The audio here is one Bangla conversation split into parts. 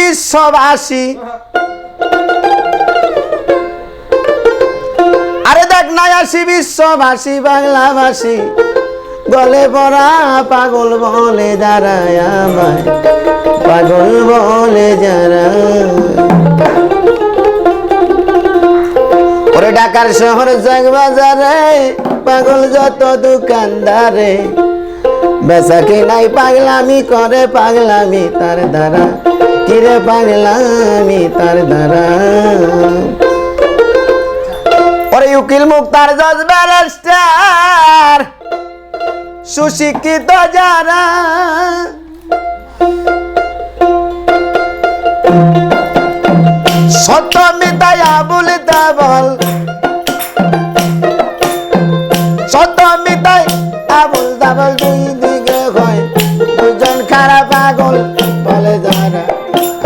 বিশ্ববাসী আরে দেখ না আসি বিশ্ববাসী বাংলাভাষী। গলে পড়া পাগল বলে যারা আমায়। পাগল বলে যারা ওরে ঢাকার শহর জগ বাজারে পাগল যত দোকানদারে। বেচা নাই পাগলামি করে পাগলামি তার দ্বারা। কিরে পাগলামি তার দ্বারা। ওরে উকিল মুক্তার জজ ব্যারিস্টার সুশিক্ষিত যারা। সত্য মিতায়া বলিতে বল সত্য মিতাই আবুল তাবল দুই দিকে হয় দুজন খারাপ যারা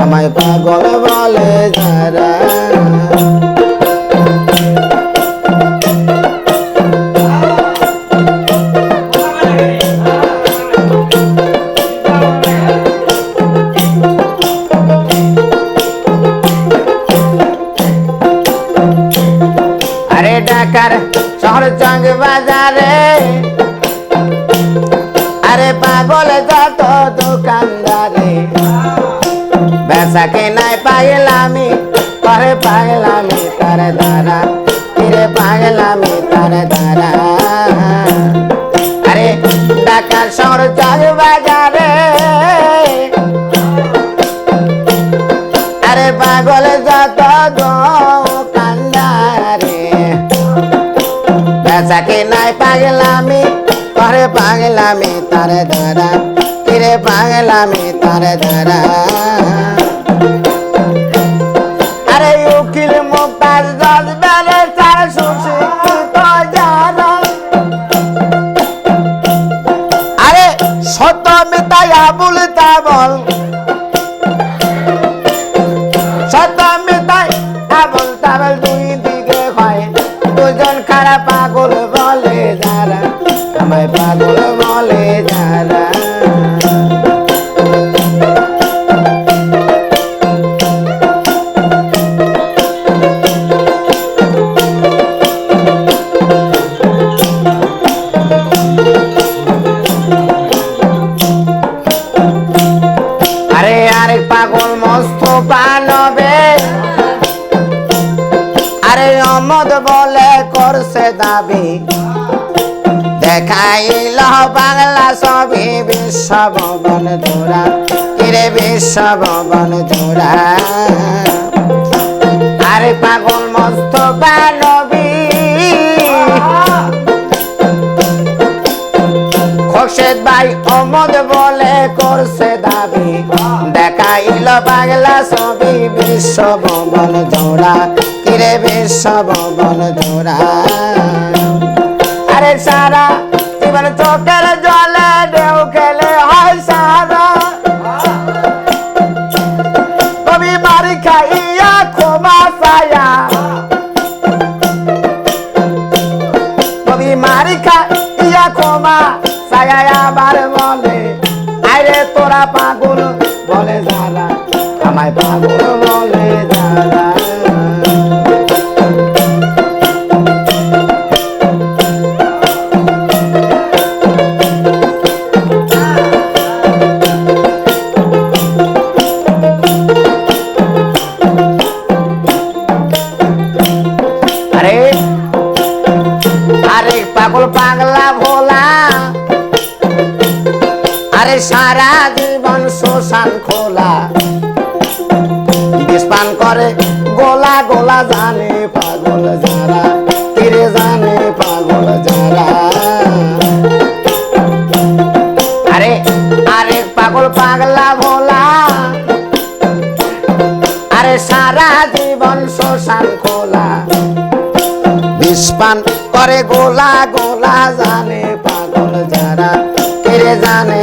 আমায় পাগল বলে যারা আরে ঢাকার শহর চঙ্গ বাজারে আরে পাগল বেচা নাই পাগলামি করে পাগলামি, তার দ্বারা কিরে পাগলামি, তার দ্বারা আরে, ঢাকার শহর চঙ্গ বাজারে, আরে পাগল যত দোকানদারে বেচাকে নাই পাগলামি করে পাগলামি, তারে ধরা কিরে পাগলামি, তারে ধরা দুজন খারাপ পাগল বলে যারা আমায় পাগল বলে যারা। অমদ বলে করছে দাবি। দেখাইল বাংলা ছবি বিশ্ব ভবন জোড়া কিরে বিশ্ব ভবন জোড়া আরে পাগল মস্ত বানবী। খোরশেদ ভাই অমদ বলে করছে দাবি। দেখাইল বাংলা ছবি বিশ্ব ভবন জোড়া কিরে বিশ্ব ভবন জোড়া। আরে সারা জীবন চোখের জলে ঢেউ খেলে হয় সারা। কবি মারি খাইয়া ক্ষমা সায়া কবি মারি খাইয়া ক্ষমা সায়া আবার বলে আরে তোরা পাগল, বলে যারা আমায় পাগল আরে সারা জীবন শ্মশান খোলা। বিষ পান করে, গোলা গোলা জানে পাগল যারা, তীরে জানে পাগল যারা। আরে আরে পাগল পাগলা ভোলা। আরে সারা জীবন শ্মশান খোলা। বিষপান করে, গোলা গোলা জানে পাগল যারা কেড়ে জানে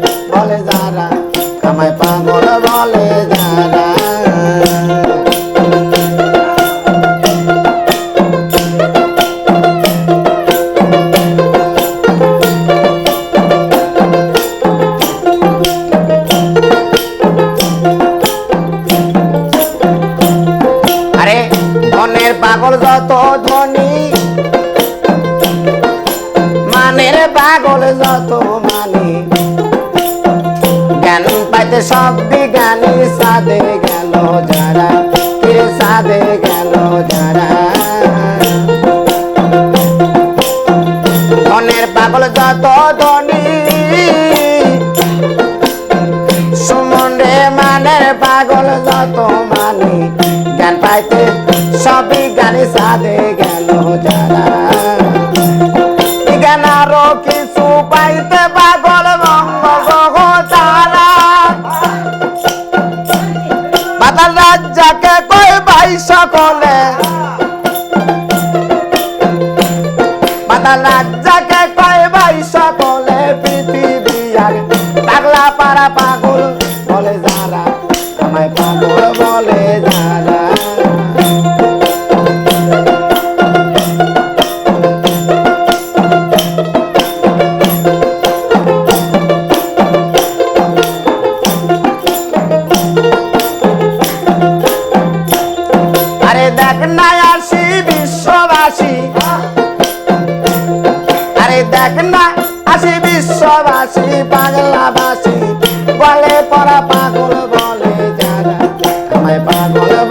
যত ধনী মানের পাগল যত মানে। জ্ঞান পাইতে সব বিজ্ঞানী সাদে গেল যারা সাদে গেল সাদে গেল যারা। আরও কিছু পাইতে পাগল মঙ্গ গ্রহ তারা। পাতাল রাজ্জাকে কই ভাই সকলে? পাতাল রাজ্জাকে কই ভাই সকলে? পৃথিবী আর পাগল দেখ না আসি বিশ্ববাসী পাগলাবাসী বলে পরা পাগল বলে যারা আমায় পাগল